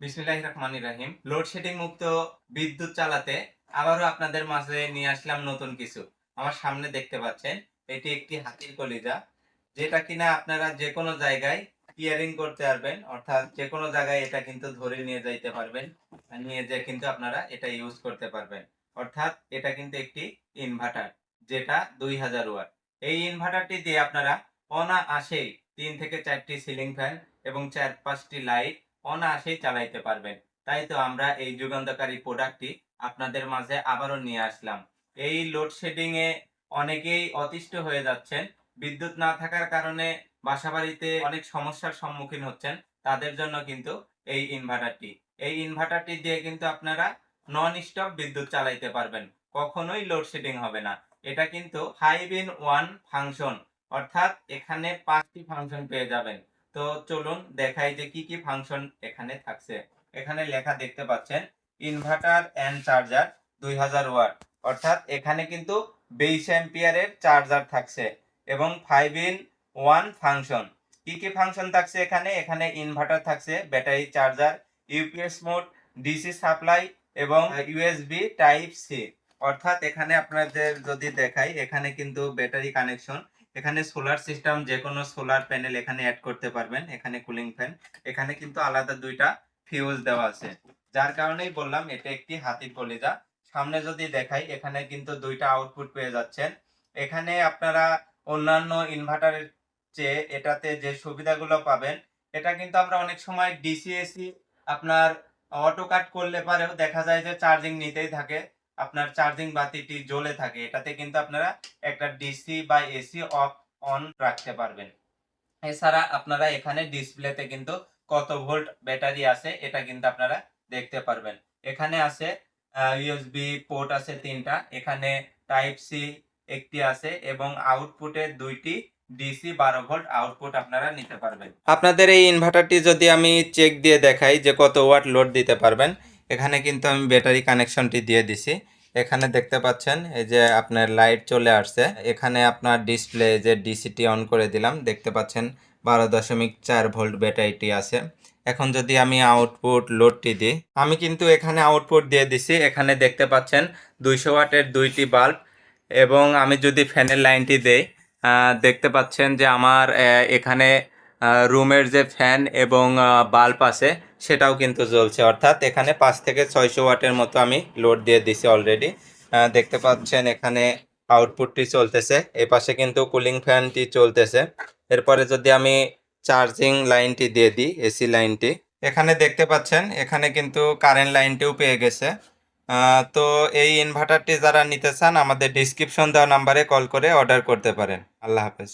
বিসমিল্লাহ রহমান রাহিম। লোডশেডিং মুক্ত বিদ্যুৎ চালাতে আবারও আপনাদের মাঝে নিয়ে আসলাম নতুন কিছু। আমার সামনে দেখতে পাচ্ছেন, এটি একটি হাতির কলিজা, যেটা কিনা আপনারা যে কোনো জায়গায় কিয়ারিং করতে পারবেন, অর্থাৎ যে কোনো জায়গায় এটা কিন্তু ধরে নিয়ে যাইতে পারবেন নিয়ে যেয়ে কিন্তু আপনারা এটা ইউজ করতে পারবেন। অর্থাৎ এটা কিন্তু একটি ইনভার্টার যেটা দুই হাজার ওয়াট। এই ইনভার্টারটি দিয়ে আপনারা অনায়াসেই তিন থেকে চারটি সিলিং ফ্যান এবং চার পাঁচটি লাইট অনায়াসেই চালাইতে পারবেন। তাই তো আমরা এই যুগান্তকারী প্রোডাক্টটি আপনাদের মাঝে আবারও নিয়ে আসলাম। এই লোডশেডিং এ অনেকেই অতিষ্ঠ হয়ে যাচ্ছেন। বিদ্যুৎ না থাকার কারণে বাসাবাড়িতে অনেক সমস্যার সম্মুখীন হচ্ছেন। তাদের জন্য কিন্তু এই ইনভার্টারটি এই ইনভার্টারটি দিয়ে কিন্তু আপনারা নন স্টপ বিদ্যুৎ চালাইতে পারবেন। কখনোই লোডশেডিং হবে না। এটা কিন্তু ইন ওয়ান ফাংশন অর্থাৎ এখানে পাঁচটি ফাংশন পেয়ে যাবেন। তো চলুন দেখাই যে কি কি ফাংশন এখানে থাকছে। এখানে লেখা দেখতে পাচ্ছেন ইনভার্টার এন্ড চার্জার দুই হাজার ওয়াট অর্থাৎ এখানে কিন্তু বেইশ অ্যাম্পিয়ারের চার্জার থাকছে এবং ফাইভ ইন ওয়ান ফাংশন কি কি ফাংশন থাকছে এখানে? এখানে ইনভার্টার থাকছে battery charger UPS mode DC supply এবং ইউএসবি টাইপ সি অর্থাৎ এখানে আপনাদের যদি দেখাই, এখানে কিন্তু ব্যাটারি কানেকশন এখানে সোলার সিস্টেম যে কোনো সোলার প্যানেল এখানে অ্যাড করতে পারবেন, এখানে কুলিং ফ্যান এখানে কিন্তু আলাদা দুইটা ফিউজ দেওয়া আছে। যার কারণেই বললাম, এটা একটি হাতির কলিজা। সামনে যদি দেখাই, এখানে কিন্তু দুইটা আউটপুট পেয়ে যাচ্ছেন। এখানে আপনারা অন্যান্য ইনভার্টারের চেয়ে এটাতে যে সুবিধাগুলো পাবেন, এটা কিন্তু আমরা অনেক সময় ডিসিএসি আপনার অটো কাট করলে পারেও দেখা যায় যে চার্জিং নিতেই থাকে। আপনার চার্জিং বাতিটি জ্বলে থাকে, এটাতে কিন্তু আপনারা একটা ডিসি বা এসি অফ অন রাখতে পারবেন। এছাড়া আপনারা এখানে ডিসপ্লেতে কিন্তু কত ভোল্ট ব্যাটারি আছে, এটা কিন্তু আপনারা দেখতে পারবেন। এখানে আছে ইউএসবি পোর্ট আছে তিনটা, এখানে টাইপ সি একটি আছে এবং আউটপুটে দুইটি ডিসি বারো ভোল্ট আউটপুট আপনারা নিতে পারবেন। আপনাদের এই ইনভার্টারটি যদি আমি চেক দিয়ে দেখাই যে কত ওয়াট লোড দিতে পারবেন এখানে কিন্তু আমি ব্যাটারি কানেকশনটি দিয়ে দিছি। এখানে দেখতে পাচ্ছেন, এই যে আপনার লাইট চলে আসছে। এখানে আপনার ডিসপ্লে যে ডিসিটি অন করে দিলাম, দেখতে পাচ্ছেন বারো দশমিক চার ভোল্ট ব্যাটারিটি আছে। এখন যদি আমি আউটপুট লোডটি দিই, আমি কিন্তু এখানে আউটপুট দিয়ে দিছি। এখানে দেখতে পাচ্ছেন দুইশো ওয়াটের দুইটি বাল্ব এবং আমি যদি ফ্যানের লাইনটি দেই দেখতে পাচ্ছেন যে আমার এখানে রুমের যে ফ্যান এবং বাল্ব আছে, সেটাও কিন্তু জ্বলছে। অর্থাৎ এখানে পাঁচ থেকে ছয়শো ওয়াটের মতো আমি লোড দিয়ে দিছি অলরেডি দেখতে পাচ্ছেন এখানে আউটপুটটি চলতেছে। এই পাশে কিন্তু কুলিং ফ্যানটি চলতেছে। এরপরে যদি আমি চার্জিং লাইনটি দিয়ে দিই এসি লাইনটি এখানে দেখতে পাচ্ছেন, এখানে কিন্তু কারেন্ট লাইনটিও পেয়ে গেছে। তো এই ইনভার্টারটি যারা নিতে চান, আমাদের ডিসক্রিপশন দেওয়া নাম্বারে কল করে অর্ডার করতে পারেন। আল্লাহ হাফেজ।